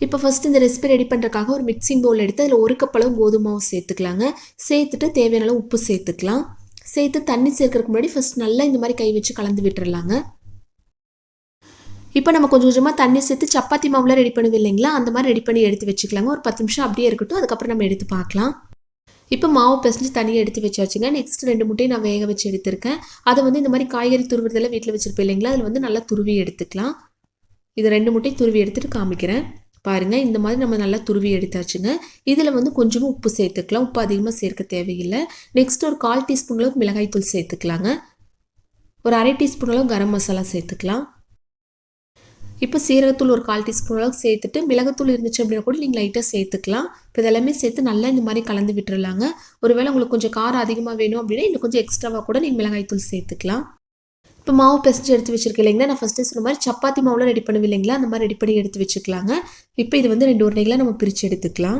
இப்போ ஃபஸ்ட் இந்த recipe ready பண்ணுறதுக்காக ஒரு மிக்சிங் பவுல் எடுத்து அதில் ஒரு கப் கோதுமை மாவு சேர்த்துக்கலாங்க. சேர்த்துட்டு தேவையான அளவு உப்பு சேர்த்துக்கலாம். சேர்த்து தண்ணி சேர்க்கறதுக்கு முன்னாடி ஃபஸ்ட் நல்லா இந்த மாதிரி கை வச்சு கலந்து விட்டுறலாங்க. இப்போ நம்ம கொஞ்சம் கொஞ்சமாக தண்ணி சேர்த்து சப்பாத்தி மாவுலாம் ரெடி பண்ணுவோம் இல்லைங்களா? அந்த மாதிரி ரெடி பண்ணி எடுத்து வச்சுக்கலாங்க. ஒரு பத்து நிமிஷம் அப்படியே இருக்கட்டும். அதுக்கப்புறம் நம்ம எடுத்து பார்க்கலாம். இப்போ மாவு பிசைஞ்சு தனியாக எடுத்து வச்சாச்சுங்க. நெக்ஸ்ட் ரெண்டு முட்டையும் நான் வேக வச்சு எடுத்திருக்கேன். அதை வந்து இந்த மாதிரி காய்கறி துருவுறதெல்லாம் வீட்டில் வச்சுருப்பேன் இல்லைங்களா? அதில் வந்து நல்லா துருவி எடுத்துக்கலாம். இது ரெண்டு முட்டையும் துருவி எடுத்துகிட்டு காமிக்கிறேன். பாருங்கள் இந்த மாதிரி நம்ம நல்லா துருவி எடுத்தாச்சுங்க. இதில் வந்து கொஞ்சமாக உப்பு சேர்த்துக்கலாம். உப்பு அதிகமாக சேர்க்க தேவையில்லை. நெக்ஸ்ட் ஒரு கால் டீஸ்பூன் அளவுக்கு மிளகாய் தூள் சேர்த்துக்கலாங்க. ஒரு அரை டீஸ்பூன் அளவு கரம் மசாலா சேர்த்துக்கலாம். இப்போ சீரகத்தூள் ஒரு கால் டீஸ்பூன் அளவுக்கு சேர்த்துட்டு மிளகுத்தூள் இருந்துச்சு அப்படின்னா கூட நீங்கள் லைட்டாக சேர்த்துக்கலாம். இப்போ இதெல்லாமே சேர்த்து நல்லா இந்த மாதிரி கலந்து விட்டுறலாங்க. ஒருவேளை உங்களுக்கு கொஞ்சம் காரம் அதிகமாக வேணும் அப்படின்னா இன்னும் கொஞ்சம் எக்ஸ்ட்ராவாக கூட நீங்கள் மிளகாய் தூள் சேர்த்துக்கலாம். இப்போ மாவு பிசைஞ்சு எடுத்து வச்சிருக்கேன் இல்லைங்களா? நான் ஃபஸ்ட்டு சொன்ன மாதிரி சப்பாத்தி மாவுலாம் ரெடி பண்ணுவேன் இல்லைங்களா? அந்த மாதிரி ரெடி பண்ணி எடுத்து வச்சுக்கலாங்க. இப்போ இது வந்து ரெண்டு உருளைகளாக நம்ம பிரித்து எடுத்துக்கலாம்.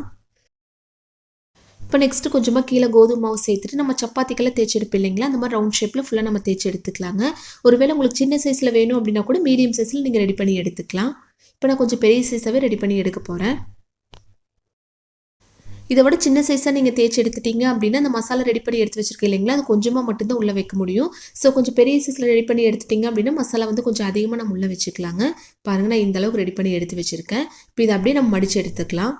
இப்போ நெக்ஸ்ட்டு கொஞ்சமாக கீழே கோதுமை மாவு சேர்த்துட்டு நம்ம சப்பாத்திக்கெல்லாம் தேய்ச்சி எடுப்போம் இல்லைங்களா? அந்த மாதிரி ரவுண்ட் ஷேப்பில் ஃபுல்லாக நம்ம தேய்ச்சி எடுத்துக்கலாங்க. ஒருவேளை உங்களுக்கு சின்ன சைஸில் வேணும் அப்படின்னா கூட மீடியம் சைஸில் நீங்கள் ரெடி பண்ணி எடுத்துக்கலாம். இப்போ நான் கொஞ்சம் பெரிய சைஸாகவே ரெடி பண்ணி எடுக்க போகிறேன் இதை விட சின்ன சைஸாக நீங்கள் தேய்ச்சி எடுத்துட்டீங்க அப்படின்னா அந்த மசாலா ரெடி பண்ணி எடுத்து வச்சிருக்கீங்க இல்லைங்களா? அது கொஞ்சமாக மட்டும்தான் உள்ளே வைக்க முடியும். ஸோ கொஞ்சம் பெரிய சைஸில் ரெடி பண்ணி எடுத்துட்டிங்க அப்படின்னா மசாலா வந்து கொஞ்சம் அதிகமாக நம்ம உள்ளே வச்சுக்கலாங்க. பாருங்கள் நான் இந்த அளவுக்கு ரெடி பண்ணி எடுத்து வச்சுருக்கேன். இப்போ இதை அப்படியே நம்ம மடித்து எடுத்துக்கலாம்.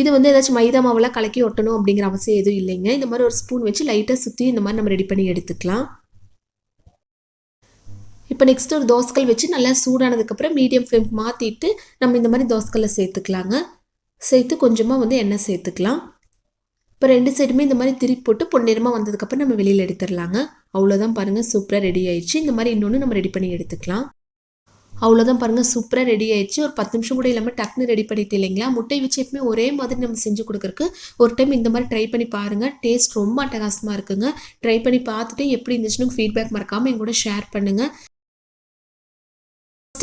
இது வந்து ஏதாச்சும் மைதா மாவெல்லாம் கலக்கி ஒட்டணும் அப்படிங்கிற அவசியம் எதுவும் இல்லைங்க. இந்த மாதிரி ஒரு ஸ்பூன் வச்சு லைட்டாக சுற்றி இந்த மாதிரி நம்ம ரெடி பண்ணி எடுத்துக்கலாம். இப்போ நெக்ஸ்ட் ஒரு தோசைக்கல் வச்சு நல்லா சூடானதுக்கப்புறம் மீடியம் ஃப்ளேம் மாற்றிட்டு நம்ம இந்த மாதிரி தோசைக்கல்ல சேர்த்துக்கலாங்க. சேர்த்து கொஞ்சமாக வந்து எண்ணெய் சேர்த்துக்கலாம். இப்போ ரெண்டு சைடுமே இந்த மாதிரி திருப்பி போட்டு பொன்னிறமாக வந்ததுக்கப்புறம் நம்ம வெளியில் எடுத்துடலாங்க. அவ்வளோதான் பாருங்கள் சூப்பராக ரெடி ஆயிடுச்சு. இந்த மாதிரி இன்னொன்று நம்ம ரெடி பண்ணி எடுத்துக்கலாம். அவ்வளோதான் பாருங்கள் சூப்பராக ரெடி ஆயிடுச்சு. ஒரு பத்து நிமிஷம் கூட இல்லாமல் டக்குன்னு ரெடி பண்ணிட்டு இல்லைங்களா? முட்டை வச்சு எப்பவுமே ஒரே மாதிரி நம்ம செஞ்சு கொடுக்குறக்கு ஒரு டைம் இந்த மாதிரி ட்ரை பண்ணி பாருங்கள் டேஸ்ட் ரொம்ப அட்டகாசமாக இருக்குங்க. ட்ரை பண்ணி பார்த்துட்டு எப்படி இருந்துச்சுன்னு ஃபீட்பேக் மறக்காமல் எங்கூட ஷேர் பண்ணுங்கள்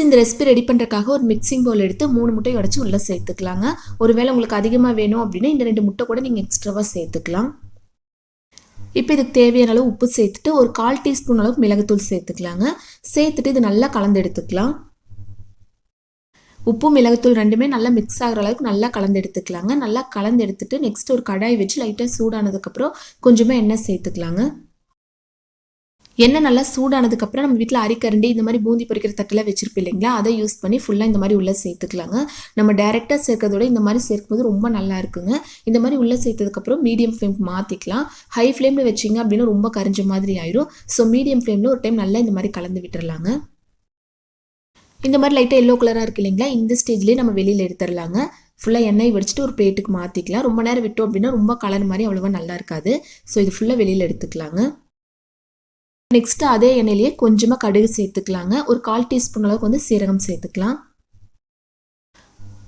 இந்த ரெசிபி ரெடி பண்ணுறதுக்காக ஒரு மிக்சிங் பவுல் எடுத்து மூணு முட்டை உடச்சி உள்ளே சேர்த்துக்கலாங்க. ஒருவேளை உங்களுக்கு அதிகமாக வேணும் அப்படின்னா இந்த ரெண்டு முட்டை கூட நீங்கள் எக்ஸ்ட்ராவாக சேர்த்துக்கலாம். இப்போ இதுக்கு தேவையான அளவு உப்பு சேர்த்துட்டு ஒரு கால் டீஸ்பூன் அளவுக்கு மிளகுத்தூள் சேர்த்துக்கலாங்க. சேர்த்துட்டு இது நல்லா கலந்து எடுத்துக்கலாம். உப்பு மிளகுத்தூள் ரெண்டுமே நல்லா மிக்ஸ் ஆகிற அளவுக்கு நல்லா கலந்து எடுத்துக்கலாங்க. நல்லா கலந்து எடுத்துட்டு நெக்ஸ்ட் ஒரு கடாய் வச்சு லைட்டாக சூடானதுக்கப்புறம் கொஞ்சமாக எண்ணெய் சேர்த்துக்கலாங்க. எண்ணெய் நல்லா சூடானதுக்கப்புறம் நம்ம வீட்டில் அரிக்கரண்டி இந்த மாதிரி பூந்தி பொரிக்கிற தட்டில் வச்சிருப்போம் இல்லைங்களா? அதை யூஸ் பண்ணி ஃபுல்லாக இந்த மாதிரி உள்ளே சேர்த்துக்கலாங்க. நம்ம டேரெக்டாக சேர்க்கறதோட இந்த மாதிரி சேர்க்கும்போது ரொம்ப நல்லா இருக்குங்க. இந்த மாதிரி உள்ளே சேர்த்ததுக்கப்புறம் மீடியம் ஃப்ளேம் மாற்றிக்கலாம் ஹை ஃப்ளேமில் வச்சிங்க அப்படின்னா ரொம்ப கரைஞ்ச மாதிரி ஆயிரும். ஸோ மீடியம் ஃப்ளேமில் ஒரு டைம் நல்லா இந்த மாதிரி கலந்து விட்டுறலாங்க. இந்த மாதிரி லைட்டாக எல்லோ கலராக இருக்கு இல்லைங்களா? இந்த ஸ்டேஜ்லேயே நம்ம வெளியில் எடுத்துடலாங்க ஃபுல்லாக எண்ணெய் வடிச்சிட்டு ஒரு பிளேட்டுக்கு மாற்றிக்கலாம் ரொம்ப நேரம் விட்டோம் அப்படின்னா ரொம்ப கலர் மாதிரி அவ்வளோவா நல்லா இருக்காது. ஸோ இது ஃபுல்லாக வெளியில் எடுத்துக்கலாங்க. நெக்ஸ்ட்டு அதே எண்ணெயிலேயே கொஞ்சமாக கடுகு சேர்த்துக்கலாங்க. ஒரு கால் டீஸ்பூன் அளவுக்கு வந்து சீரகம் சேர்த்துக்கலாம்.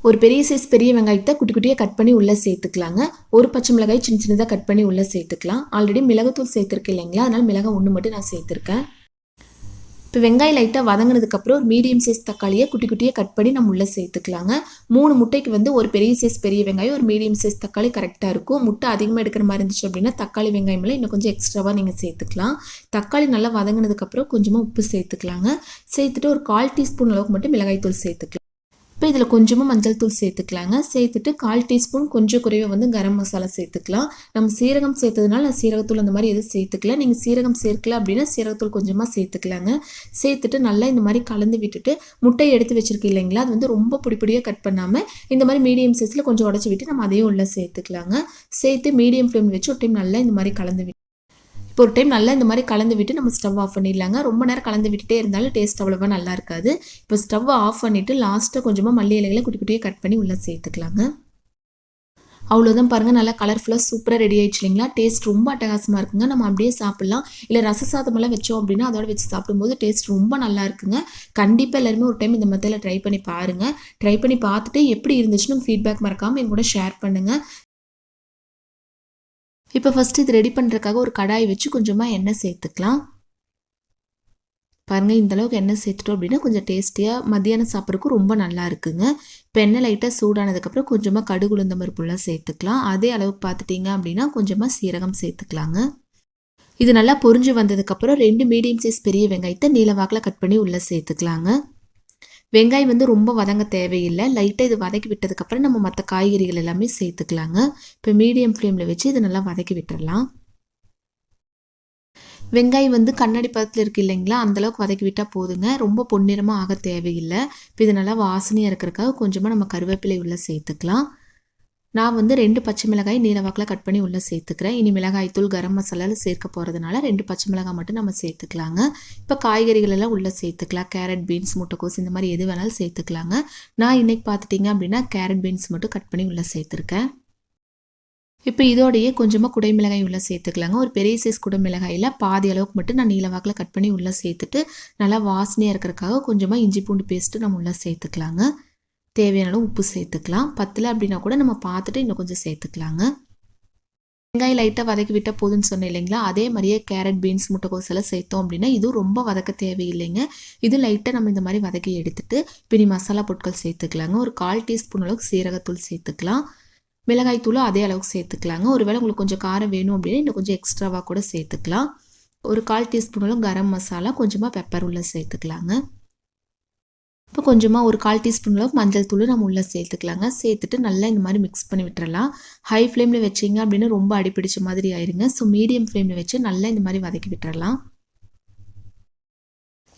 ஒரு பெரிய சைஸ் பெரிய வெங்காயத்தை குட்டி குட்டியாக கட் பண்ணி உள்ளே சேர்த்துக்கலாங்க. ஒரு பச்சை மிளகாய் சின்ன சின்னதாக கட் பண்ணி உள்ளே சேர்த்துக்கலாம். ஆல்ரெடி மிளகுத்தூள் சேர்த்துருக்கேன் இல்லைங்களா? அதனால் மிளகாய் ஒன்று மட்டும் நான் சேர்த்துருக்கேன். இப்போ வெங்காயம் லைட்டாக வதங்கினதுக்கப்புறம் ஒரு மீடியம் சைஸ் தக்காளியை குட்டி குட்டியாக கட் பண்ணி நம்ம உள்ளே சேர்த்துக்கலாங்க. மூணு முட்டைக்கு வந்து ஒரு பெரிய சைஸ் பெரிய வெங்காயம் ஒரு மீடியம் சைஸ் தக்காளி கரெக்டாக இருக்கும். முட்டை அதிகமாக எடுக்கிற மாதிரி இருந்துச்சு அப்படின்னா தக்காளி வெங்காயமெல்லாம் இன்னும் கொஞ்சம் எக்ஸ்ட்ராவாக நீங்கள் சேர்த்துக்கலாம். தக்காளி நல்லா வதங்கினதுக்கப்புறம் கொஞ்சமாக உப்பு சேர்த்துக்கலாங்க. சேர்த்துட்டு ஒரு கால் டீஸ்பூன் அளவுக்கு மட்டும் மிளகாய் தூள் சேர்த்துக்கலாம். இப்போ இதில் கொஞ்சமாக மஞ்சள் தூள் சேர்த்துக்கலாங்க. சேர்த்துட்டு கால் டீஸ்பூன் கொஞ்சம் குறைவாக வந்து கரம் மசாலா சேர்த்துக்கலாம். நம்ம சீரகம் சேர்த்ததுனால நான் சீரகத்தூள் அந்த மாதிரி எதுவும் சேர்த்துக்கல. நீங்கள் சீரகம் சேர்க்கல அப்படின்னா சீரகத்தூள் கொஞ்சமாக சேர்த்துக்கலாங்க. சேர்த்துட்டு நல்லா இந்த மாதிரி கலந்து விட்டுட்டு முட்டையை எடுத்து வச்சிருக்கு இல்லைங்களா? அது வந்து ரொம்ப பிடிப்பிடியாக கட் பண்ணாமல் இந்த மாதிரி மீடியம் சைஸில் கொஞ்சம் உடச்சி விட்டு நம்ம அதையும் உள்ளே சேர்த்துக்கலாங்க. சேர்த்து மீடியம் ஃப்ளேம் வச்சு ஒரு டைம் நல்லா இந்த மாதிரி கலந்து விட்டு இப்போ ஒரு டைம் நல்லா இந்த மாதிரி கலந்து விட்டு நம்ம ஸ்டவ் ஆஃப் பண்ணிடலாங்க. ரொம்ப நேரம் கலந்து விட்டுட்டே இருந்தாலும் டேஸ்ட் அவ்வளோவா நல்லா இருக்காது. இப்போ ஸ்டவ் ஆஃப் பண்ணிவிட்டு லாஸ்ட்டாக கொஞ்சமாக மல்லி இலைகளை குட்டி குட்டியாக கட் பண்ணி உள்ளே சேர்த்துக்கலாங்க. அவ்வளோதான் பாருங்கள் நல்லா கலர்ஃபுல்லாக சூப்பராக ரெடி ஆயிடுச்சு இல்லைங்களா? டேஸ்ட் ரொம்ப அட்டகாசமாக இருக்குங்க. நம்ம அப்படியே சாப்பிட்லாம். இல்லை ரச சாதமெல்லாம் வச்சோம் அப்படின்னா அதோட வச்சு சாப்பிடும்போது டேஸ்ட் ரொம்ப நல்லா இருக்குங்க. கண்டிப்பாக எல்லாருமே ஒரு டைம் இந்த மெத்தடில் ட்ரை பண்ணி பாருங்கள் ட்ரை பண்ணி பார்த்துட்டு எப்படி இருந்துச்சுன்னு ஃபீட்பேக் மறக்காமல் என் கூட ஷேர் பண்ணுங்கள் இப்போ ஃபஸ்ட்டு இது ரெடி பண்ணுறதுக்காக ஒரு கடாய் வச்சு கொஞ்சமாக எண்ணெய் சேர்த்துக்கலாம். பாருங்கள் இந்த அளவுக்கு எண்ணெய் சேர்த்துட்டோம் அப்படின்னா கொஞ்சம் டேஸ்டியாக மத்தியானம் சாப்பிட்றதுக்கும் ரொம்ப நல்லா இருக்குங்க. இப்போ எண்ணெய் லைட்டாக சூடானதுக்கப்புறம் கொஞ்சமாக கடுகு உளுந்த பருப்புலாம் சேர்த்துக்கலாம். அதே அளவுக்கு பார்த்துட்டிங்க அப்படின்னா கொஞ்சமாக சீரகம் சேர்த்துக்கலாங்க. இது நல்லா பொரிஞ்சு வந்ததுக்கப்புறம் ரெண்டு மீடியம் சைஸ் பெரிய வெங்காயத்தை நீளவாக்கில் கட் பண்ணி உள்ளே சேர்த்துக்கலாங்க. வெங்காயம் வந்து ரொம்ப வதங்க தேவையில்லை. லைட்டாக இது வதக்கி விட்டதுக்கப்புறம் நம்ம மற்ற காய்கறிகள் எல்லாமே சேர்த்துக்கலாங்க. இப்போ மீடியம் ஃப்ளேமில் வச்சு இதை நல்லா வதக்கி விட்டுறலாம். வெங்காயம் வந்து கண்ணாடி பதத்தில் இருக்குது இல்லைங்களா? அந்தளவுக்கு வதக்கி விட்டால் போதுங்க. ரொம்ப பொன்னிறமாக ஆக தேவையில்லை. இப்போ இது நல்லா வாசனையாக இருக்கிறதுக்காக கொஞ்சமாக நம்ம கருவேப்பிலை உள்ளே சேர்த்துக்கலாம். நான் வந்து ரெண்டு பச்சை மிளகாய் நீலவாக்கில் கட் பண்ணி உள்ளே சேர்த்துக்கிறேன். இனி மிளகாய் தூள் கரம் மசாலாவில் சேர்க்க போகிறதுனால ரெண்டு பச்சை மிளகாய் மட்டும் நம்ம சேர்த்துக்கலாங்க. இப்போ காய்கறிகள் எல்லாம் உள்ளே சேர்த்துக்கலாம். கேரட் பீன்ஸ் முட்டைக்கோஸ் இந்த மாதிரி எது வேணாலும் சேர்த்துக்கலாங்க. நான் இன்றைக்கி பார்த்துட்டிங்க அப்படின்னா கேரட் பீன்ஸ் மட்டும் கட் பண்ணி உள்ளே சேர்த்துருக்கேன். இப்போ இதோடையே கொஞ்சமாக குடை மிளகாய் உள்ளே சேர்த்துக்கலாங்க. ஒரு பெரிய சைஸ் குடை மிளகாயில் பாதி அளவுக்கு மட்டும் நான் நீலவாக்கில் கட் பண்ணி உள்ளே சேர்த்துட்டு நல்லா வாசனையாக இருக்கிறதுக்காக கொஞ்சமாக இஞ்சி பூண்டு பேஸ்ட்டு நம்ம உள்ளே சேர்த்துக்கலாங்க. தேவையான அளவு உப்பு சேர்த்துக்கலாம். பத்தில் அப்படின்னா கூட நம்ம பார்த்துட்டு இன்னும் கொஞ்சம் சேர்த்துக்கலாங்க. வெங்காயம் லைட்டாக வதக்கி விட்டால் போதுன்னு சொன்னேன் இல்லைங்களா? அதே மாதிரியே கேரட் பீன்ஸ் முட்டைக்கோஸ் எல்லாம் சேர்த்தோம் அப்படின்னா இதுவும் ரொம்ப வதக்க தேவையில்லைங்க. இது லைட்டாக நம்ம இந்த மாதிரி வதக்கி எடுத்துட்டு பிடி மசாலா பொருட்கள் சேர்த்துக்கலாங்க. ஒரு கால் டீஸ்பூன் அளவுக்கு சீரகத்தூள் சேர்த்துக்கலாம். மிளகாய் தூளும் அதே அளவுக்கு சேர்த்துக்கலாங்க. ஒருவேளை உங்களுக்கு கொஞ்சம் காரம் வேணும் அப்படின்னா இன்னும் கொஞ்சம் எக்ஸ்ட்ராவாக கூட சேர்த்துக்கலாம். ஒரு கால் டீஸ்பூன் அளவு கரம் மசாலா கொஞ்சமாக பெப்பர் உள்ள சேர்த்துக்கலாங்க. இப்போ கொஞ்சமாக ஒரு கால் டீஸ்பூன் அளவுக்கு மஞ்சள் தூள் நம்ம உள்ளே சேர்த்துக்கலாங்க. சேர்த்துட்டு நல்லா இந்த மாதிரி மிக்ஸ் பண்ணி விட்டுறலாம். ஹை ஃப்ளேமில் வச்சிங்க அப்படின்னு ரொம்ப அடிப்பிடிச்ச மாதிரி ஆயிருங்க. ஸோ மீடியம் ஃப்ளேமில் வச்சு நல்லா இந்த மாதிரி வதக்கி விட்டுறலாம்.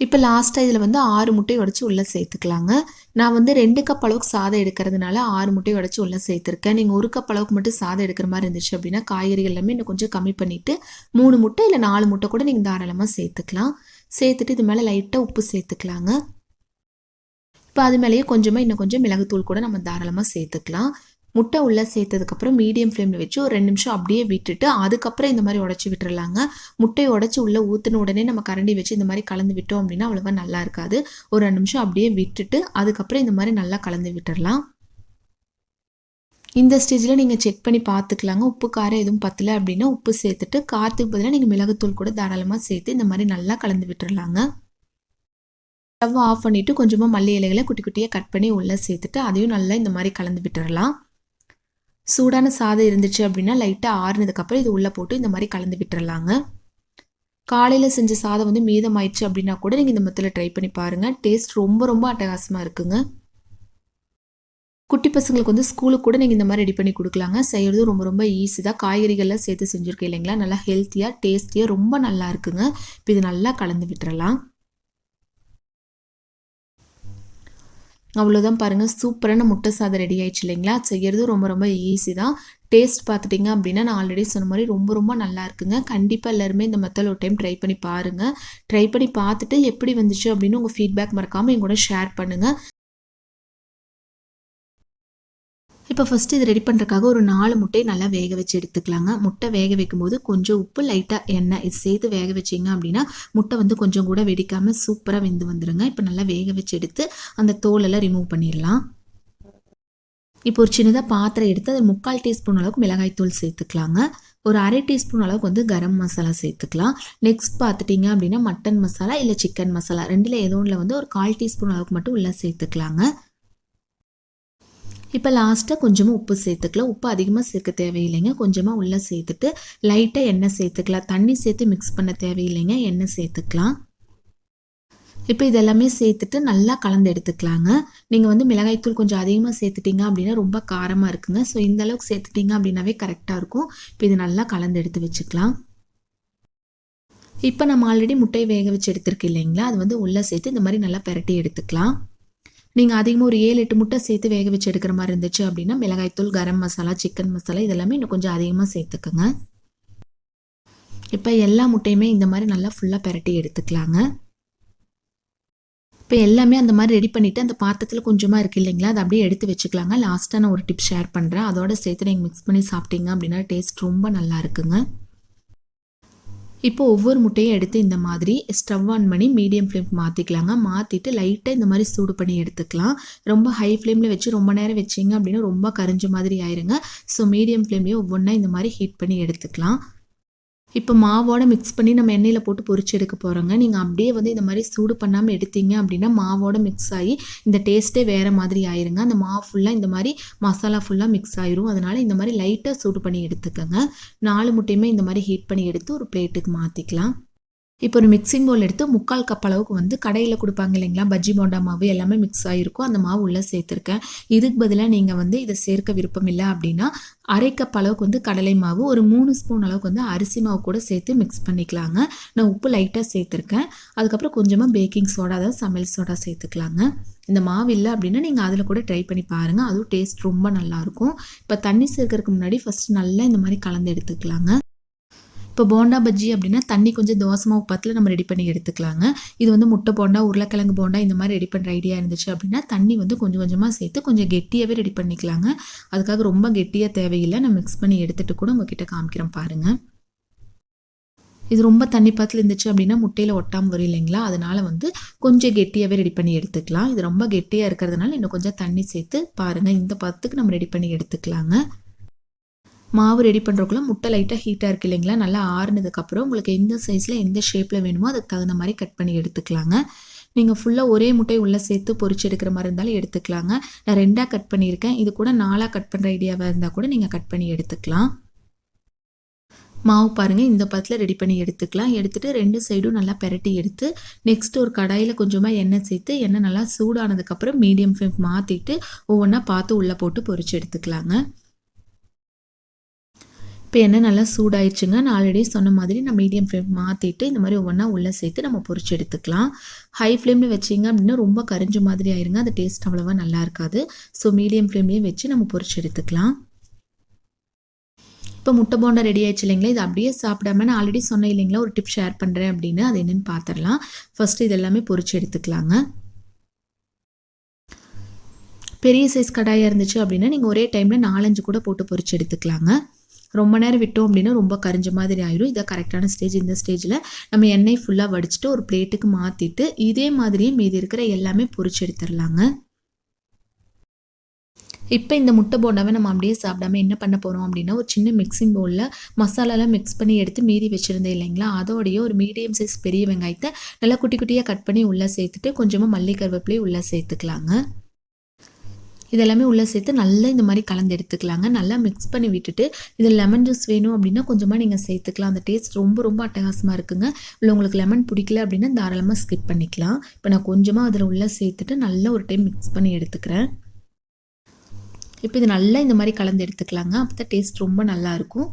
இப்போ லாஸ்ட்டாக இதில் வந்து ஆறு முட்டை உடச்சி உள்ளே சேர்த்துக்கலாங்க. நான் வந்து ரெண்டு கப் அளவுக்கு சாதம் எடுக்கிறதுனால ஆறு முட்டை உடச்சி உள்ளே சேர்த்துருக்கேன். நீங்கள் ஒரு கப் அளவுக்கு மட்டும் சாதம் எடுக்கிற மாதிரி இருந்துச்சு அப்படின்னா காய்கறிகள் எல்லாமே இன்னும் கொஞ்சம் கம்மி பண்ணிவிட்டு மூணு முட்டை இல்லை நாலு முட்டை கூட நீங்கள் தாராளமாக சேர்த்துக்கலாம். சேர்த்துட்டு இது மேலே லைட்டாக உப்பு சேர்த்துக்கலாங்க. இப்போ அது மேலேயே கொஞ்சமாக இன்னும் கொஞ்சம் மிளகுத்தூள் கூட நம்ம தாராளமாக சேர்த்துக்கலாம். முட்டை உள்ளே சேர்த்ததுக்கப்புறம் மீடியம் ஃப்ளேமில் வச்சு ஒரு ரெண்டு நிமிஷம் அப்படியே விட்டுட்டு அதுக்கப்புறம் இந்த மாதிரி உடச்சி விட்டுறலாங்க. முட்டையை உடச்சி உள்ளே ஊற்றின உடனே நம்ம கரண்டி வச்சு இந்த மாதிரி கலந்து விட்டோம் அப்படின்னா அவ்வளோவா நல்லா இருக்காது. ஒரு ரெண்டு நிமிஷம் அப்படியே விட்டுட்டு அதுக்கப்புறம் இந்த மாதிரி நல்லா கலந்து விட்டுறலாம். இந்த ஸ்டேஜில் நீங்கள் செக் பண்ணி பார்த்துக்கலாங்க. உப்பு காரம் எதுவும் பத்தலை அப்படின்னா உப்பு சேர்த்துட்டு காற்றுக்கு பதிலாக நீங்கள் மிளகுத்தூள் கூட தாராளமாக சேர்த்து இந்த மாதிரி நல்லா கலந்து விட்டுறலாங்க. ஸ்டவ் ஆஃப் பண்ணிவிட்டு கொஞ்சமாக மல்லி இலைகளை குட்டி குட்டியாக கட் பண்ணி உள்ளே சேர்த்துட்டு அதையும் நல்லா இந்த மாதிரி கலந்து விட்டுறலாம். சூடான சாதம் இருந்துச்சு அப்படின்னா லைட்டாக ஆறுனதுக்கப்புறம் இது உள்ளே போட்டு இந்த மாதிரி கலந்து விட்டுறலாங்க. காலையில் செஞ்ச சாதம் வந்து மீதமாயிடுச்சு அப்படின்னா கூட நீங்கள் இந்த மத்தில் ட்ரை பண்ணி பாருங்கள் டேஸ்ட் ரொம்ப ரொம்ப அட்டகாசமாக இருக்குங்க. குட்டி பசங்களுக்கு வந்து ஸ்கூலுக்கு கூட நீங்கள் இந்த மாதிரி ரெடி பண்ணி கொடுக்கலாங்க. செய்கிறது ரொம்ப ரொம்ப ஈஸி தான். காய்கறிகள்லாம் சேர்த்து செஞ்சுருக்கேன் இல்லைங்களா? நல்லா ஹெல்த்தியாக டேஸ்டியாக ரொம்ப நல்லா இருக்குங்க. இப்போ இது நல்லா கலந்து விட்டுறலாம். அவ்வளோதான் பாருங்கள் சூப்பரான முட்டை சாதம் ரெடி ஆயிடுச்சு இல்லைங்களா? செய்கிறது ரொம்ப ரொம்ப ஈஸி தான். டேஸ்ட் பார்த்துட்டிங்க அப்படின்னா நான் ஆல்ரெடி சொன்ன மாதிரி ரொம்ப ரொம்ப நல்லா இருக்குங்க. கண்டிப்பாக எல்லாருமே இந்த மெத்தட் ஒரு டைம் ட்ரை பண்ணி பாருங்கள் ட்ரை பண்ணி பார்த்துட்டு எப்படி வந்துச்சு அப்படின்னு உங்கள் ஃபீட்பேக் மறக்காமல் எங்கூட ஷேர் பண்ணுங்கள் இப்போ ஃபஸ்ட்டு இது ரெடி பண்ணுறதுக்காக ஒரு நாலு முட்டையை நல்லா வேக வச்சு எடுத்துக்கலாங்க. முட்டை வேக வைக்கும்போது கொஞ்சம் உப்பு லைட்டாக எண்ணெய் இது சேர்த்து வேக வச்சிங்க அப்படின்னா முட்டை வந்து கொஞ்சம் கூட வெடிக்காமல் சூப்பராக வெந்து வந்துடுங்க இப்போ நல்லா வேக வச்சு எடுத்து அந்த தோலெல்லாம் ரிமூவ் பண்ணிடலாம். இப்போ ஒரு சின்னதாக பாத்திரம் எடுத்து அது முக்கால் டீஸ்பூன் அளவுக்கு மிளகாய் தூள் சேர்த்துக்கலாங்க. ஒரு அரை டீஸ்பூன் அளவுக்கு வந்து கரம் மசாலா சேர்த்துக்கலாம். நெக்ஸ்ட் பார்த்துட்டிங்க அப்படின்னா மட்டன் மசாலா இல்லை சிக்கன் மசாலா. ரெண்டில் ஏதோ ஒன்றில் வந்து ஒரு கால் டீஸ்பூன் அளவுக்கு மட்டும் உள்ளே சேர்த்துக்கலாங்க. இப்போ லாஸ்ட்டாக கொஞ்சமாக உப்பு சேர்த்துக்கலாம். உப்பு அதிகமாக சேர்க்க தேவையில்லைங்க. கொஞ்சமாக உள்ளே சேர்த்துட்டு லைட்டாக எண்ணெய் சேர்த்துக்கலாம். தண்ணி சேர்த்து மிக்ஸ் பண்ண தேவையில்லைங்க. எண்ணெய் சேர்த்துக்கலாம். இப்போ இதெல்லாமே சேர்த்துட்டு நல்லா கலந்து எடுத்துக்கலாங்க. நீங்கள் வந்து மிளகாய்த்தூள் கொஞ்சம் அதிகமாக சேர்த்துட்டிங்க அப்படின்னா ரொம்ப காரமாக இருக்குங்க. ஸோ இந்த அளவுக்கு சேர்த்துட்டிங்க அப்படின்னாவே கரெக்டாக இருக்கும். இப்போ இது நல்லா கலந்து எடுத்து வச்சுக்கலாம். இப்போ நம்ம ஆல்ரெடி முட்டையை வேக வச்சு எடுத்துருக்கு இல்லைங்களா? அது வந்து உள்ளே சேர்த்து இந்த மாதிரி நல்லா பெரட்டி எடுத்துக்கலாம். நீங்கள் அதிகமாக ஒரு ஏழு எட்டு முட்டை சேர்த்து வேக வச்சு எடுக்கிற மாதிரி இருந்துச்சு அப்படின்னா மிளகாய்த்தூள் கரம் மசாலா சிக்கன் மசாலா இதெல்லாமே இன்னும் கொஞ்சம் அதிகமாக சேர்த்துக்கோங்க. இப்போ எல்லா முட்டையுமே இந்த மாதிரி நல்லா ஃபுல்லாக பெரட்டி எடுத்துக்கலாங்க. இப்போ எல்லாமே அந்த மாதிரி ரெடி பண்ணிவிட்டு அந்த பாத்திரத்தில் கொஞ்சமாக இருக்குது இல்லைங்களா அதை அப்படியே எடுத்து வச்சுக்கலாங்க. லாஸ்ட்டாக நான் ஒரு டிப் ஷேர் பண்ணுறேன் அதோட சேர்த்து நீங்கள் மிக்ஸ் பண்ணி சாப்பிட்டீங்க அப்படின்னா டேஸ்ட் ரொம்ப நல்லா இருக்குங்க. இப்போ ஒவ்வொரு முட்டையும் எடுத்து இந்த மாதிரி ஸ்டவ் ஆன் பண்ணி மீடியம் ஃப்ளேம் மாற்றிக்கலாங்க மாற்றிட்டு லைட்டாக இந்த மாதிரி சூடு பண்ணி எடுத்துக்கலாம். ரொம்ப ஹை ஃப்ளேமில் வச்சு ரொம்ப நேரம் வச்சிங்க அப்படின்னா ரொம்ப கரைஞ்ச மாதிரி ஆயிருங்க. ஸோ மீடியம் ஃப்ளேம்லேயே ஒவ்வொன்றா இந்த மாதிரி ஹீட் பண்ணி எடுத்துக்கலாம். இப்போ மாவோட மிக்ஸ் பண்ணி நம்ம எண்ணெயில் போட்டு பொறிச்சு எடுக்க போகிறோங்க நீங்கள் அப்படியே வந்து இந்த மாதிரி சூடு பண்ணாமல் எடுத்தீங்க அப்படின்னா மாவோட மிக்ஸ் ஆகி இந்த டேஸ்ட்டே வேறு மாதிரி ஆயிருங்க. அந்த மாவு ஃபுல்லாக இந்த மாதிரி மசாலா ஃபுல்லாக மிக்ஸ் ஆயிரும். அதனால் இந்த மாதிரி லைட்டாக சூடு பண்ணி எடுத்துக்கோங்க. நாலு முட்டையுமே இந்த மாதிரி ஹீட் பண்ணி எடுத்து ஒரு பிளேட்டுக்கு மாற்றிக்கலாம் இப்போ ஒரு மிக்சிங் பவுல் எடுத்து முக்கால் கப் அளவுக்கு வந்து கடையில் கொடுப்பாங்க இல்லைங்களா? பஜ்ஜி போண்டா மாவு எல்லாமே மிக்ஸ் ஆகிருக்கும் அந்த மாவு உள்ளே சேர்த்துருக்கேன். இதுக்கு பதிலாக நீங்கள் வந்து இதை சேர்க்க விருப்பம் இல்லை அப்படின்னா அரை கப் அளவுக்கு வந்து கடலை மாவு ஒரு மூணு ஸ்பூன் அளவுக்கு வந்து அரிசி மாவு கூட சேர்த்து மிக்ஸ் பண்ணிக்கலாங்க. நான் உப்பு லைட்டாக சேர்த்துருக்கேன். அதுக்கப்புறம் கொஞ்சமாக பேக்கிங் சோடா அதாவது சமையல் சோடா சேர்த்துக்கலாங்க. இந்த மாவு இல்லை அப்படின்னா நீங்கள் அதில் கூட ட்ரை பண்ணி பாருங்கள் அதுவும் டேஸ்ட் ரொம்ப நல்லாயிருக்கும் இப்போ தண்ணி சேர்க்கறதுக்கு முன்னாடி ஃபஸ்ட்டு நல்லா இந்த மாதிரி கலந்து எடுத்துக்கலாங்க. இப்போ போண்டா பஜ்ஜி அப்படின்னா தண்ணி கொஞ்சம் தோசை மாவு பத்தில் நம்ம ரெடி பண்ணி எடுத்துக்கலாங்க. இது வந்து முட்டை போண்டா உருளைக்கிழங்கு போண்டா இந்த மாதிரி ரெடி பண்ணுற ஐடியா இருந்துச்சு அப்படின்னா தண்ணி வந்து கொஞ்சம் கொஞ்சமாக சேர்த்து கொஞ்சம் கெட்டியாகவே ரெடி பண்ணிக்கலாங்க. அதுக்காக ரொம்ப கெட்டியாக தேவையில்லை. நான் மிக்ஸ் பண்ணி எடுத்துகிட்டு கூட உங்ககிட்ட காமிக்கிறேன் பாருங்கள் இது ரொம்ப தண்ணி பாத்தில் இருந்துச்சு அப்படின்னா முட்டையில் ஒட்டாமல் வரும் இல்லைங்களா? அதனால் வந்து கொஞ்சம் கெட்டியாகவே ரெடி பண்ணி எடுத்துக்கலாம். இது ரொம்ப கெட்டியாக இருக்கிறதுனால இன்னும் கொஞ்சம் தண்ணி சேர்த்து பாருங்கள் இந்த பத்துக்கு நம்ம ரெடி பண்ணி எடுத்துக்கலாங்க. மாவு ரெடி பண்ணுறக்குள்ள முட்டை லைட்டாக ஹீட்டாக இருக்குது இல்லைங்களா? நல்லா ஆறுனதுக்கப்புறம் உங்களுக்கு எந்த சைஸில் எந்த ஷேப்பில் வேணுமோ அதுக்கு தகுந்த மாதிரி கட் பண்ணி எடுத்துக்கலாங்க. நீங்கள் ஃபுல்லாக ஒரே முட்டை உள்ளே சேர்த்து பொறிச்சு எடுக்கிற மாதிரி இருந்தாலும் எடுத்துக்கலாங்க. நான் ரெண்டாக கட் பண்ணியிருக்கேன். இது கூட நாலாக கட் பண்ணுற ஐடியாவாக இருந்தால் கூட நீங்கள் கட் பண்ணி எடுத்துக்கலாம். மாவு பாருங்கள் இந்த பத்தில் ரெடி பண்ணி எடுத்துக்கலாம். எடுத்துகிட்டு ரெண்டு சைடும் நல்லா பெரட்டி எடுத்து நெக்ஸ்ட் ஒரு கடாயில் கொஞ்சமாக எண்ணெய் சேர்த்து எண்ணெய் நல்லா சூடானதுக்கப்புறம் மீடியம் ஃப்ளேம் மாற்றிட்டு ஒவ்வொன்றா பார்த்து உள்ளே போட்டு பொறிச்சு எடுத்துக்கலாங்க. இப்போ எண்ணெய் நல்லா சூடாயிடுச்சுங்க நான் ஆல்ரெடி சொன்ன மாதிரி நான் மீடியம் ஃப்ளேம் மாற்றிட்டு இந்த மாதிரி ஒவ்வொன்றா உள்ளே சேர்த்து நம்ம பொறிச்சு எடுத்துக்கலாம். ஹை ஃப்ளேமில் வச்சிங்க அப்படின்னா ரொம்ப கரிஞ்ச மாதிரி ஆயிருங்க. அது டேஸ்ட் அவ்வளோவா நல்லா இருக்காது. ஸோ மீடியம் ஃப்ளேம்லேயே வச்சு நம்ம பொறிச்சு எடுத்துக்கலாம். இப்போ முட்டை போண்டா ரெடி ஆயிடுச்சு இல்லைங்களா? இது அப்படியே சாப்பிடாம நான் ஆல்ரெடி சொன்னேன் இல்லைங்களா? ஒரு டிப் ஷேர் பண்ணுறேன் அப்படின்னு அது என்னென்னு பார்த்துடலாம் ஃபஸ்ட்டு இது எல்லாமே பொறிச்சு எடுத்துக்கலாங்க. பெரிய சைஸ் கடாயாக இருந்துச்சு அப்படின்னா நீங்கள் ஒரே டைமில் நாலஞ்சு கூட போட்டு பொறிச்சு எடுத்துக்கலாங்க. ரொம்ப நேரம் விட்டோம் அப்படின்னா ரொம்ப கரிஞ்ச மாதிரி ஆயிரும். இதை கரெக்டான ஸ்டேஜ் இந்த ஸ்டேஜில் நம்ம எண்ணெய் ஃபுல்லாக வடிச்சிட்டு ஒரு பிளேட்டுக்கு மாற்றிட்டு இதே மாதிரியே மீதி இருக்கிற எல்லாமே பொறிச்சு எடுத்துடலாங்க. இப்போ இந்த முட்டை போண்டாவை நம்ம அப்படியே சாப்பிடாம என்ன பண்ண போகிறோம் அப்படின்னா ஒரு சின்ன மிக்சிங் பவுலில் மசாலாலாம் மிக்ஸ் பண்ணி எடுத்து மீதி வச்சுருந்தேன் இல்லைங்களா? அதோடைய ஒரு மீடியம் சைஸ் பெரிய வெங்காயத்தை நல்லா குட்டி குட்டியாக கட் பண்ணி உள்ளே சேர்த்துட்டு கொஞ்சமாக மல்லி கருவேப்பிலையும் உள்ளே சேர்த்துக்கலாங்க. இதெல்லாமே உள்ளே சேர்த்து நல்லா இந்த மாதிரி கலந்து எடுத்துக்கலாங்க. நல்லா மிக்ஸ் பண்ணி விட்டுட்டு இதில் லெமன் ஜூஸ் வேணும் அப்படின்னா கொஞ்சமாக நீங்கள் சேர்த்துக்கலாம். அந்த டேஸ்ட் ரொம்ப ரொம்ப அட்டகாசமாக இருக்குங்க. இல்லை உங்களுக்கு லெமன் பிடிக்கல அப்படின்னா தாராளமாக ஸ்கிப் பண்ணிக்கலாம். இப்போ நான் கொஞ்சமாக அதில் உள்ளே சேர்த்துட்டு நல்லா ஒரு டைம் மிக்ஸ் பண்ணி எடுத்துக்கிறேன். இப்போ இது நல்லா இந்த மாதிரி கலந்து எடுத்துக்கலாங்க. அப்போ தான் டேஸ்ட் ரொம்ப நல்லாயிருக்கும்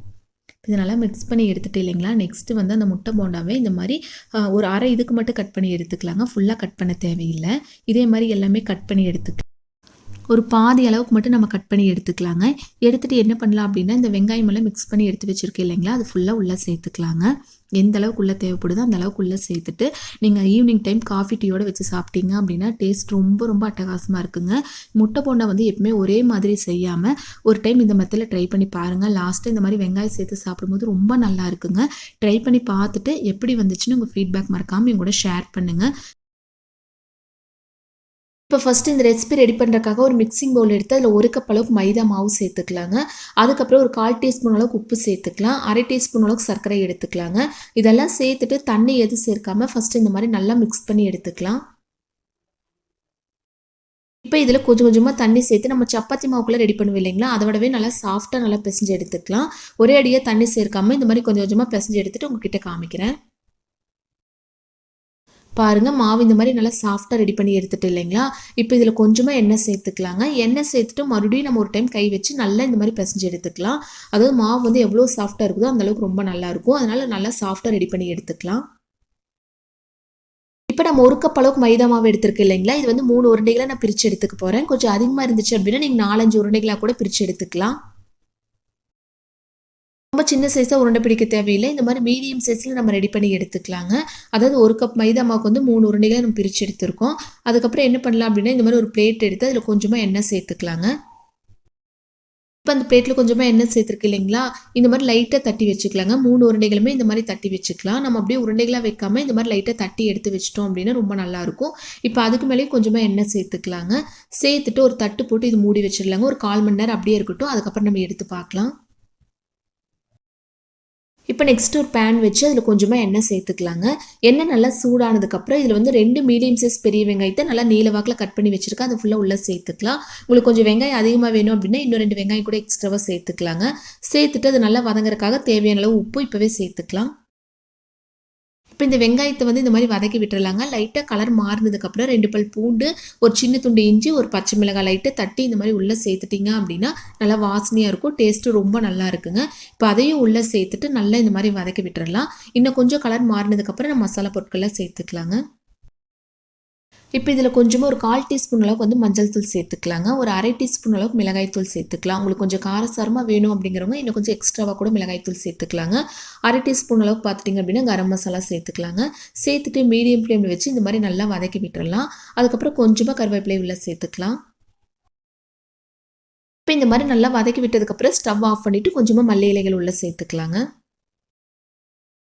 இது நல்லா மிக்ஸ் பண்ணி எடுத்துகிட்டு இல்லைங்களா? நெக்ஸ்ட்டு வந்து அந்த முட்டை போண்டாவே இந்த மாதிரி ஒரு அரை இதுக்கு மட்டும் கட் பண்ணி எடுத்துக்கலாங்க. ஃபுல்லாக கட் பண்ண தேவையில்லை. இதே மாதிரி எல்லாமே கட் பண்ணி எடுத்துக்கலாம். ஒரு பாதி அளவுக்கு மட்டும் நம்ம கட் பண்ணி எடுத்துக்கலாங்க. எடுத்துகிட்டு என்ன பண்ணலாம் அப்படின்னா இந்த வெங்காயம் எல்லாம் மிக்ஸ் பண்ணி எடுத்து வச்சுருக்கேன் இல்லைங்களா? அது ஃபுல்லாக உள்ளே சேர்த்துக்கலாங்க. எந்த அளவுக்கு உள்ளே தேவைப்படுதோ அந்த அளவுக்கு உள்ளே சேர்த்துட்டு நீங்கள் ஈவினிங் டைம் காஃபி டீயோடு வச்சு சாப்பிட்டீங்க அப்படின்னா டேஸ்ட் ரொம்ப ரொம்ப அட்டகாசமாக இருக்குங்க. முட்டை போண்டை வந்து எப்பவுமே ஒரே மாதிரி செய்யாமல் ஒரு டைம் இந்த மெத்தில் ட்ரை பண்ணி பாருங்கள் லாஸ்ட்டு இந்த மாதிரி வெங்காயம் சேர்த்து சாப்பிடும்போது ரொம்ப நல்லா இருக்குங்க. ட்ரை பண்ணி பார்த்துட்டு எப்படி வந்துச்சுன்னு உங்கள் ஃபீட்பேக் மறக்காமல் எங்கூட ஷேர் பண்ணுங்கள் இப்போ ஃபஸ்ட்டு இந்த ரெசிபி ரெடி பண்ணுறக்காக ஒரு மிக்சிங் பவுல் எடுத்து அதில் ஒரு கப் அளவுக்கு மைதா மாவு சேர்த்துக்கலாங்க. அதுக்கப்புறம் ஒரு கால் டீஸ்பூன் அளவுக்கு உப்பு சேர்த்துக்கலாம். அரை டீஸ்பூன் அளவுக்கு சர்க்கரை எடுத்துக்கலாங்க. இதெல்லாம் சேர்த்துட்டு தண்ணி எதுவும் சேர்க்காமல் ஃபஸ்ட்டு இந்த மாதிரி நல்லா மிக்ஸ் பண்ணி எடுத்துக்கலாம். இப்போ இதில் கொஞ்சம் கொஞ்சமாக தண்ணி சேர்த்து நம்ம சப்பாத்தி மாவுக்குள்ளே ரெடி பண்ணுவோம் இல்லைங்களா? அதை விடவே நல்லா சாஃப்டாக நல்லா பிசைஞ்சு எடுத்துக்கலாம். ஒரே அடியாக தண்ணி சேர்க்காமல் இந்த மாதிரி கொஞ்சம் கொஞ்சமாக பிசைஞ்சு எடுத்துகிட்டு உங்ககிட்ட காமிக்கிறேன். பாருங்கள் மாவு இந்த மாதிரி நல்லா சாஃப்டாக ரெடி பண்ணி எடுத்துட்டு இல்லைங்களா? இப்போ இதில் கொஞ்சமாக எண்ணெய் சேர்த்துக்கலாங்க. எண்ணெய் சேர்த்துட்டு மறுபடியும் நம்ம ஒரு டைம் கை வச்சு நல்லா இந்த மாதிரி பிசைஞ்சு எடுத்துக்கலாம். அதாவது மாவு வந்து எவ்வளோ சாஃப்டாக இருக்குதோ அந்தளவுக்கு ரொம்ப நல்லாயிருக்கும் அதனால் நல்லா சாஃப்டாக ரெடி பண்ணி எடுத்துக்கலாம். இப்போ நம்ம ஒரு கப் அளவுக்கு மைதா மாவு எடுத்துருக்கு இல்லைங்களா? இது வந்து மூணு உருண்டைகளை நான் பிரித்து எடுத்துக்க போகிறேன் கொஞ்சம் அதிகமாக இருந்துச்சு அப்படின்னா நீங்கள் நாலஞ்சு உருண்டைகளாக கூட பிரித்து எடுத்துக்கலாம். ரொம்ப சின்ன சைஸாக உருண்டை பிடிக்க தேவையில்லை. இந்த மாதிரி மீடியம் சைஸில் நம்ம ரெடி பண்ணி எடுத்துக்கலாங்க. அதாவது ஒரு கப் மைதா மாவுக்கு வந்து மூணு உருண்டைகளை நம்ம பிரித்து எடுத்துருக்கோம். அதுக்கப்புறம் என்ன பண்ணலாம் அப்படின்னா இந்த மாதிரி ஒரு பிளேட் எடுத்து அதில் கொஞ்சமாக எண்ணெய் சேர்த்துக்கலாங்க. இப்போ அந்த பிளேட்டில் கொஞ்சமாக எண்ணெய் சேர்த்துருக்கு இல்லைங்களா? இந்த மாதிரி லைட்டாக தட்டி வச்சுக்கலாங்க. மூணு உருண்டைகளுமே இந்த மாதிரி தட்டி வச்சுக்கலாம். நம்ம அப்படியே உருண்டைகளாக வைக்காமல் இந்த மாதிரி லைட்டாக தட்டி எடுத்து வச்சிட்டோம் அப்படின்னா ரொம்ப நல்லாயிருக்கும் இப்போ அதுக்கு மேலேயும் கொஞ்சமாக எண்ணெய் சேர்த்துக்கலாங்க. சேர்த்துட்டு ஒரு தட்டு போட்டு இது மூடி வச்சிடலாங்க. ஒரு கால் மணி நேரம் அப்படியே இருக்கட்டும். அதுக்கப்புறம் நம்ம எடுத்து பார்க்கலாம். இப்போ நெக்ஸ்ட் ஒரு பேன் வச்சு அதில் கொஞ்சமாக எண்ணெய் சேர்த்துக்கலாங்க. எண்ணெய் நல்லா சூடானதுக்கப்புறம் இதில் வந்து ரெண்டு மீடியம் சைஸ் பெரிய வெங்காயத்தை நல்லா நீல வாக்கில் கட் பண்ணி வச்சுருக்கேன். அதை ஃபுல்லாக உள்ளே சேர்த்துக்கலாம். உங்களுக்கு கொஞ்சம் வெங்காயம் அதிகமாக வேணும் அப்படின்னா இன்னும் ரெண்டு வெங்காயம் கூட எக்ஸ்ட்ராவாக சேர்த்துக்கலாங்க. சேர்த்துட்டு அது நல்லா வதங்குறதுக்காக தேவையான அளவு உப்பு இப்போவே சேர்த்துக்கலாம். இப்போ இந்த வெங்காயத்தை வந்து இந்த மாதிரி வதக்கி விட்டுறலாங்க. லைட்டாக கலர் மாறினதுக்கப்புறம் ரெண்டு பல் பூண்டு ஒரு சின்ன துண்டு இஞ்சி ஒரு பச்சை மிளகாய் லைட்டை தட்டி இந்த மாதிரி உள்ளே சேர்த்துட்டிங்க அப்படின்னா நல்லா வாசனையாக இருக்கும். டேஸ்ட்டு ரொம்ப நல்லா இருக்குங்க. இப்போ அதையும் உள்ளே சேர்த்துட்டு நல்லா இந்த மாதிரி வதக்கி விட்டுறலாம். இன்னும் கொஞ்சம் கலர் மாறினதுக்கப்புறம் நம்ம மசாலா பொருட்கள்லாம் சேர்த்துக்கலாங்க. இப்போ இதில் கொஞ்சமாக ஒரு கால் டீஸ்பூன் அளவுக்கு வந்து மஞ்சள் தூள் சேர்த்துக்கலாங்க. ஒரு அரை டீஸ்பூன் அளவுக்கு மிளகாய் தூள் சேர்த்துக்கலாம். உங்களுக்கு கொஞ்சம் காரசாரமாக வேணும் அப்படிங்கிறவங்க இன்னும் கொஞ்சம் எக்ஸ்ட்ராவாக கூட மிளகாய் தூள் சேர்த்துக்கலாங்க. அரை டீஸ்பூன் அளவுக்கு பார்த்துட்டிங்க அப்படின்னா கரம் மசாலா சேர்த்துக்கலாங்க. சேர்த்துட்டு மீடியம் ஃப்ளேமில் வச்சு இந்த மாதிரி நல்லா வதக்கி விட்டுடலாம் அதுக்கப்புறம் கொஞ்சமாக கருவேப்பிலை உள்ள சேர்த்துக்கலாம். இப்போ இந்த மாதிரி நல்லா வதக்கி விட்டதுக்கப்புறம் ஸ்டவ் ஆஃப் பண்ணிவிட்டு கொஞ்சமாக மல்லி இலைகள் உள்ளே சேர்த்துக்கலாங்க.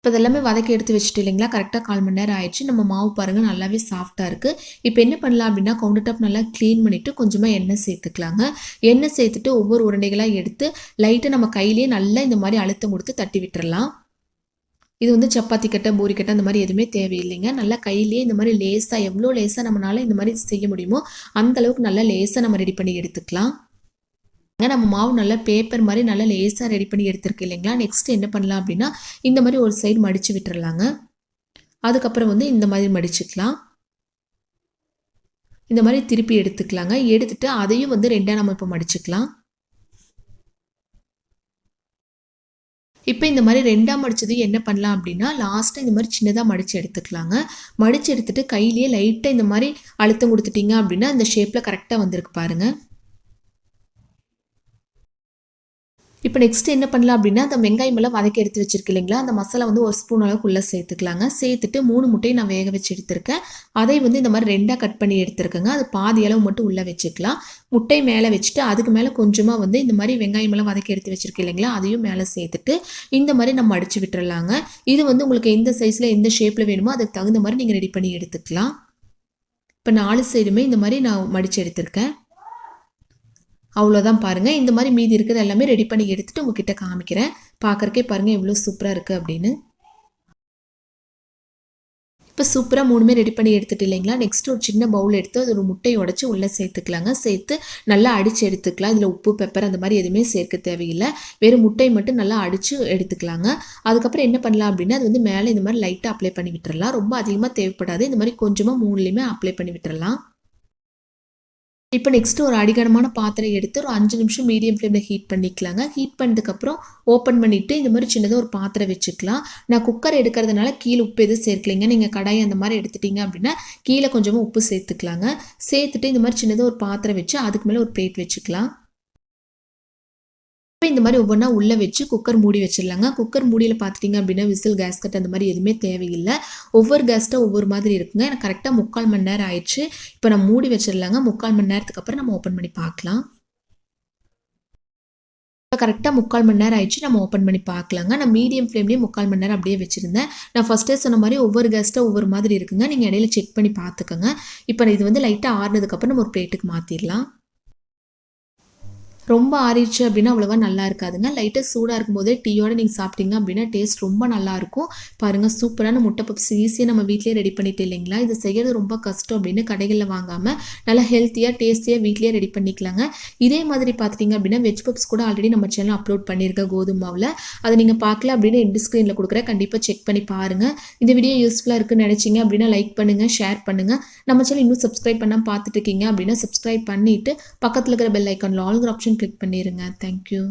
இப்போ இதெல்லாமே வதக்கி எடுத்து வச்சுட்டு இல்லைங்களா? கரெக்டாக கால் மணி நேரம் ஆயிடுச்சு. நம்ம மாவு பாருங்கள் நல்லாவே சாஃப்டாக இருக்குது இப்போ என்ன பண்ணலாம் அப்படின்னா கவுண்டர் டாப் நல்லா க்ளீன் பண்ணிவிட்டு கொஞ்சமாக எண்ணெய் சேர்த்துக்கலாங்க. எண்ணெய் சேர்த்துட்டு ஒவ்வொரு உருண்டைகளாக எடுத்து லைட்டாக நம்ம கையிலேயே நல்லா இந்த மாதிரி அழுத்தம் கொடுத்து தட்டி விட்டுறலாம். இது வந்து சப்பாத்தி கட்டை பூரி கட்டை அந்த மாதிரி எதுவுமே தேவையில்லைங்க. நல்லா கையிலேயே இந்த மாதிரி லேஸாக எவ்வளோ லேஸாக நம்மளால இந்த மாதிரி செய்ய முடியுமோ அந்த அளவுக்கு நல்லா லேஸாக நம்ம ரெடி பண்ணி எடுத்துக்கலாம். நம்ம மாவு நல்லா பேப்பர் மாதிரி நல்லா லேஸாக ரெடி பண்ணி எடுத்துருக்கு இல்லைங்களா? நெக்ஸ்ட் என்ன பண்ணலாம் அப்படின்னா இந்த மாதிரி ஒரு சைடு மடித்து விட்டுறலாங்க. அதுக்கப்புறம் வந்து இந்த மாதிரி மடிச்சுக்கலாம். இந்த மாதிரி திருப்பி எடுத்துக்கலாங்க. எடுத்துட்டு அதையும் வந்து ரெண்டாக நம்ம இப்போ மடிச்சுக்கலாம். இப்போ இந்த மாதிரி ரெண்டாக மடித்தது என்ன பண்ணலாம் அப்படின்னா லாஸ்ட்டாக இந்த மாதிரி சின்னதாக மடித்து எடுத்துக்கலாங்க. மடித்து எடுத்துகிட்டு கையிலேயே லைட்டாக இந்த மாதிரி அழுத்தம் கொடுத்துட்டிங்க அப்படின்னா இந்த ஷேப்பில் கரெக்டாக வந்திருக்கு பாருங்கள் இப்போ நெக்ஸ்ட் என்ன பண்ணலாம் அப்படின்னா அந்த வெங்காயம் எல்லாம் வதக்கி எடுத்து வச்சிருக்கு இல்லைங்களா? அந்த மசாலா வந்து ஒரு ஸ்பூன் அளவுக்கு உள்ளே சேர்த்துக்கலாங்க. சேர்த்துட்டு மூணு முட்டையை நான் வேக வச்சு எடுத்திருக்கேன். அதை வந்து இந்த மாதிரி ரெண்டாக கட் பண்ணி எடுத்துருக்கேங்க. அது பாதி அளவு மட்டும் உள்ளே வச்சுக்கலாம். முட்டை மேலே வச்சுட்டு அதுக்கு மேலே கொஞ்சமாக வந்து இந்த மாதிரி வெங்காயம் எல்லாம் வதக்கி எடுத்து வச்சிருக்கு இல்லைங்களா? அதையும் மேலே சேர்த்துட்டு இந்த மாதிரி நம்ம அடிச்சு விட்டுறலாங்க. இது வந்து உங்களுக்கு எந்த சைஸில் எந்த ஷேப்பில் வேணுமோ அதுக்கு தகுந்த மாதிரி நீங்கள் ரெடி பண்ணி எடுத்துக்கலாம். இப்போ நாலு சைடுமே இந்த மாதிரி நான் மடித்து எடுத்திருக்கேன். அவ்வளோதான் பாருங்கள் இந்த மாதிரி மீதி இருக்கிறது எல்லாமே ரெடி பண்ணி எடுத்துகிட்டு உங்ககிட்ட காமிக்கிறேன். பார்க்குறக்கே பாருங்கள் எவ்வளோ சூப்பராக இருக்குது அப்படின்னு. இப்போ சூப்பராக மூணுமே ரெடி பண்ணி எடுத்துட்டு இல்லைங்களா? நெக்ஸ்ட் ஒரு சின்ன பவுல் எடுத்து அது ஒரு முட்டையை உடச்சி உள்ளே சேர்த்துக்கலாங்க. சேர்த்து நல்லா அடித்து எடுத்துக்கலாம். இதில் உப்பு பெப்பர் அந்த மாதிரி எதுவுமே சேர்க்க தேவையில்லை. வெறும் முட்டை மட்டும் நல்லா அடித்து எடுத்துக்கலாங்க. அதுக்கப்புறம் என்ன பண்ணலாம் அப்படின்னா அது வந்து மேலே இந்த மாதிரி லைட்டாக அப்ளை பண்ணி விட்டுறலாம். ரொம்ப அதிகமாக தேவைப்படாது. இந்த மாதிரி கொஞ்சமாக மூணுலேயுமே அப்ளை பண்ணி விட்டுறலாம். இப்போ நெக்ஸ்ட்டு ஒரு அடிகனமான பாத்திரம் எடுத்து ஒரு அஞ்சு நிமிஷம் மீடியம் ஃப்ளேமில் ஹீட் பண்ணிக்கலாங்க. ஹீட் பண்ணதுக்கப்புறம் ஓப்பன் பண்ணிவிட்டு இந்த மாதிரி சின்னதாக ஒரு பாத்திரம் வச்சுக்கலாம். நான் குக்கர் எடுக்கிறதுனால கீழே உப்பு எதுவும் சேர்க்கலைங்க. நீங்கள் கடாய் அந்த மாதிரி எடுத்துட்டிங்க அப்படின்னா கீழே கொஞ்சமாக உப்பு சேர்த்துக்கலாங்க. சேர்த்துட்டு இந்த மாதிரி சின்னதாக ஒரு பாத்திரம் வச்சு அதுக்கு மேலே ஒரு பிளேட் வச்சுக்கலாம். இந்த மாதிரி ஒவ்வொன்றா உள்ளே வச்சு குக்கர் மூடி வச்சிடலாங்க. குக்கர் மூடியில் பார்த்துட்டிங்க அப்படின்னா விசில் கேஸ்கட் அந்த மாதிரி எதுவுமே தேவையில்லை. ஒவ்வொரு கேஸ்ட்டாக ஒவ்வொரு மாதிரி இருக்குங்க. எனக்கு கரெக்டாக முக்கால் மணி நேரம் ஆயிடுச்சு. இப்போ நான் மூடி வச்சிடலாங்க. முக்கால் மணி நேரத்துக்கு அப்புறம் நம்ம ஓப்பன் பண்ணி பார்க்கலாம் இப்போ கரெக்டாக முக்கால் மணி நேரம் ஆயிடுச்சு. நம்ம ஓப்பன் பண்ணி பார்க்கலாங்க நான் மீடியம் ஃப்ளேம்லேயே முக்கால் மணி நேரம் அப்படியே வச்சுருந்தேன். நான் ஃபஸ்ட்டே சொன்ன மாதிரி ஒவ்வொரு கேஸ்ட்டாக ஒவ்வொரு மாதிரி இருக்குங்க. நீங்கள் இடையில செக் பண்ணி பார்த்துக்கோங்க இப்போ இது வந்து லைட்டாக ஆறுனதுக்கப்புறம் நம்ம ஒரு பிளேட்டுக்கு மாற்றிடலாம் ரொம்ப ஆறிடுச்சு அப்படின்னா அவ்வளோவா நல்லா இருக்காதுங்க. லைட்டாக சூடாக இருக்கும்போதே டீயோட நீங்கள் சாப்பிட்டீங்க அப்படின்னா டேஸ்ட் ரொம்ப நல்லாயிருக்கும் பாருங்கள் சூப்பரான முட்டை பப்ஸ் ஈஸியாக நம்ம வீட்லேயே ரெடி பண்ணிட்டு இல்லைங்களா? இது செய்கிறது ரொம்ப கஷ்டம் அப்படின்னு கடைகளில் வாங்காமல் நல்லா ஹெல்த்தியாக டேஸ்டியாக வீட்லேயே ரெடி பண்ணிக்கலாங்க. இதே மாதிரி பார்த்துட்டிங்க அப்படின்னா வெஜ் பப்ஸ் கூட ஆல்ரெடி நம்ம சேனல் அப்லோட் பண்ணியிருக்கேன் கோதுமை மாவில். அதை நீங்கள் பார்க்கல அப்படின்னு எண்டு ஸ்க்ரீனில் கொடுக்குறேன். கண்டிப்பாக செக் பண்ணி பாருங்கள் இந்த வீடியோ யூஸ்ஃபுல்லாக இருக்குன்னு நினச்சிங்க அப்படின்னா லைக் பண்ணுங்கள் ஷேர் பண்ணுங்கள் நம்ம சேனல் இன்னும் சப்ஸ்கிரைப் பண்ணால் பார்த்துட்டு இருக்கீங்க அப்படின்னா சப்ஸ்கிரைப் பண்ணிவிட்டு பக்கத்தில் இருக்கிற பெல் ஐக்கானில் ஆல்கிற ஆப்ஷன் கிளிக் பண்ணிடுங்க தேங்க்யூ